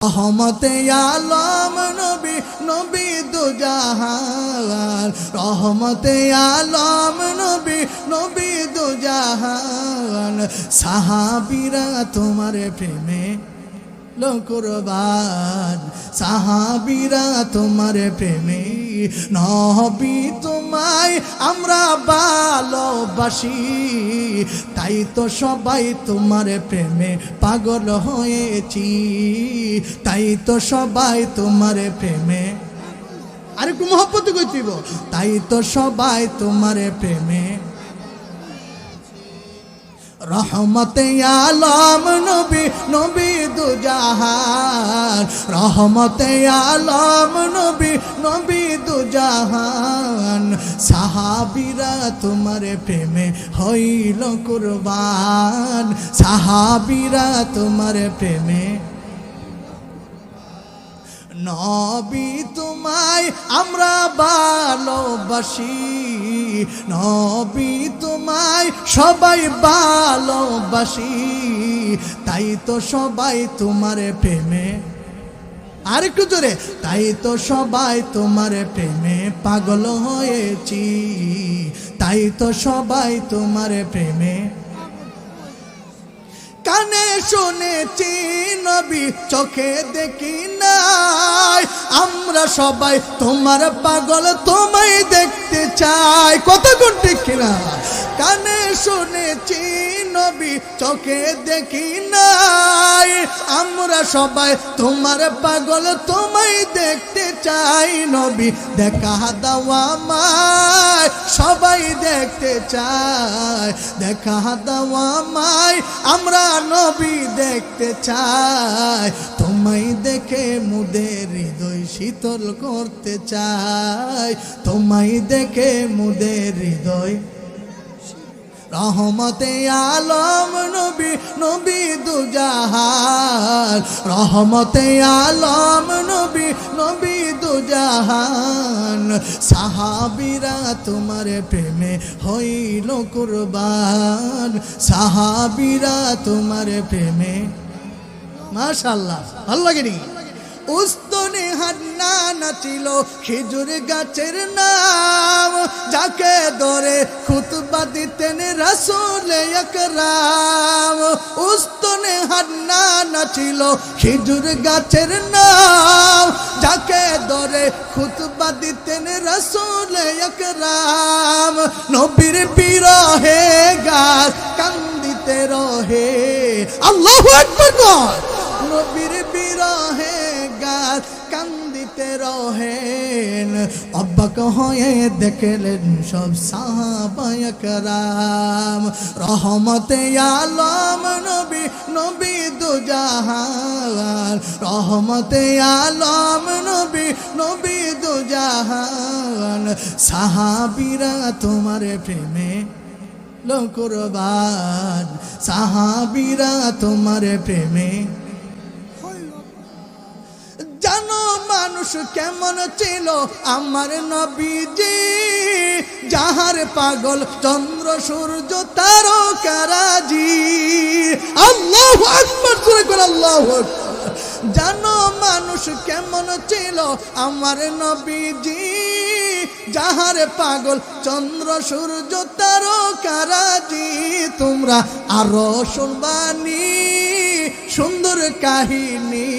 রহমতে আলম নবী নবী দুজাহান রহমতে আলম নবী নবী দুজাহান সাহাবিরা তোমার প্রেমে লোকরবান সাহাবিরা তোমার প্রেমে। নহবি তোমায় আমরা ভালোবাসি, তাই তো সবাই তোমার প্রেমে পাগল হয়েছি। তাই তো সবাই তোমার প্রেমে আরে একটু মহব্বত করছিব তাই তো সবাই তোমার প্রেমে রহমতে আলম নবী নবী দুজাহান রহমতে আলম নবী নবী দুজাহান সাহাবিরা তোমার প্রেমে হইল কুরবান। সাহাবিরা তোমার প্রেমে নবী তোমায় আমরা ভালোবাসি। নবী তোমায় সবাই ভালোবাসি। তাই তো সবাই তোমার প্রেমে। আর একটু জোরে, তাই তো সবাই তোমার প্রেমে পাগল হয়েছি। তাই তো সবাই তোমার প্রেমে। কানে শুনেছি, নবী চোখে দেখি নাই। আমরা সবাই তোমার পাগল, তোমায় দেখতে চাই। কত ঠিক কিনা? কানে শুনেছি, নবী চোখে দেখি নাই। আমরা সবাই তোমার পাগল, তোমায় দেখতে চাই, নবী দেখা দাওয়া মায় সবাই দেখতে চায়, দেখা দাওয়া মায় আমরা নবী দেখতে চাই, তোমায় দেখে মুদের হৃদয় শীতল করতে চাই। তোমায় দেখে মুদের হৃদয় রহমতে আলম নবী নবী দুজাহান। রহমতে আলম নবী নবী দুজাহান। সাহাবিরা তোমার প্রেমে হইল কুরবান। সাহাবিরা তোমার প্রেমে মাশাল্লাহ ভালো লাগেনি? উস্তনে হান্না নাচিল খেজুর গাছের নাম। যাকে ধরে খুতবা দিতেন রাসুল একরাম। উস্তনে হান্না নাচিল খেজুর গাছের নাম। যাকে ধরে খুতবা দিতেন রাসুল একরাম। নবীর বিরহে গাছ কান্দিতে রহে। আল্লাহু আকবার! কর। নবীর বিরহে গাছ কান্দিতে রহেন। অব্বাক হয়ে দেখলেন সব সাহাবায়করাম রহমতে আলম নবী নবী দুজাহান। রহমতে আলম নবী নবী দুজাহান। সাহাবিরা তোমার প্রেমে লোকরবান সাহাবিরা তোমার প্রেমে মানুষ কেমন ছিল? আমার নবীজি, যাহার পাগল চন্দ্র, সূর্য তারকারাজি আল্লাহ আকবর, জোরে করে আল্লাহ জানো মানুষ কেমন ছিল? আমার নবীজি, যাহার পাগল চন্দ্র, সূর্য তারকারাজি তোমরা আরও শুনবানি। সুন্দর কাহিনী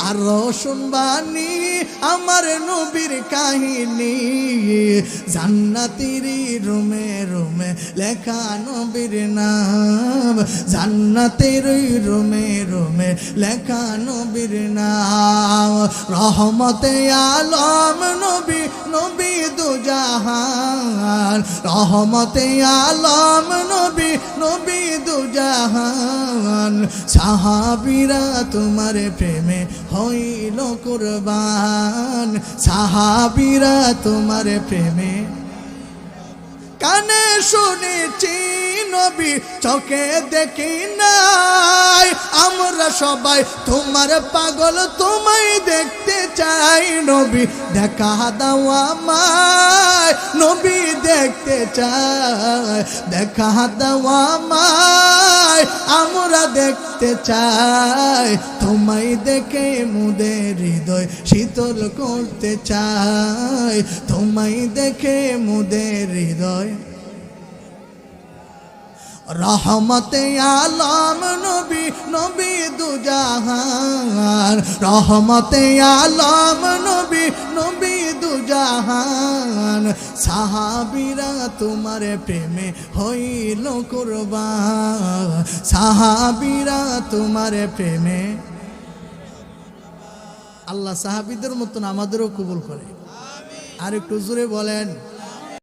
আরও শুনবানি আমার নবীর কাহিনী। জান্নাতির রুমে রুমে লেখা নবীর নাম। জান্নাতের রুমে রুমে লেখা নবীর নাম। রহমতে আলম নবী নবী দুজাহান। রহমতে আলম নবী নবী দুজাহান। সাহাবিরা তোমার প্রেমে হইল কুরবান। সাহাবিরা তোমার প্রেমে। কানে শুনেছি নবী, চোখে দেখি নাই। আমরা সবাই তোমার পাগল, তোমায় দেখতে চাই নবী, দেখা দাও আমায়। নবী দেখতে চাই দেখা দাও আমায়। আমরা দেখতে চাই। তোমায় দেখে মুদের হৃদয় শীতল করতে চাই। তোমায় দেখে মুদের হৃদয় রহমতে আলম নবী নবী দুজাহান। রহমতে আলম নবী নবী দুজাহান। সাহাবিরা তোমার প্রেমে হইল কুরবান। সাহাবিরা তোমার প্রেমে আল্লাহ সাহাবিদের মতন আমাদেরও কবুল করে। আর একটু জোরে বলেন।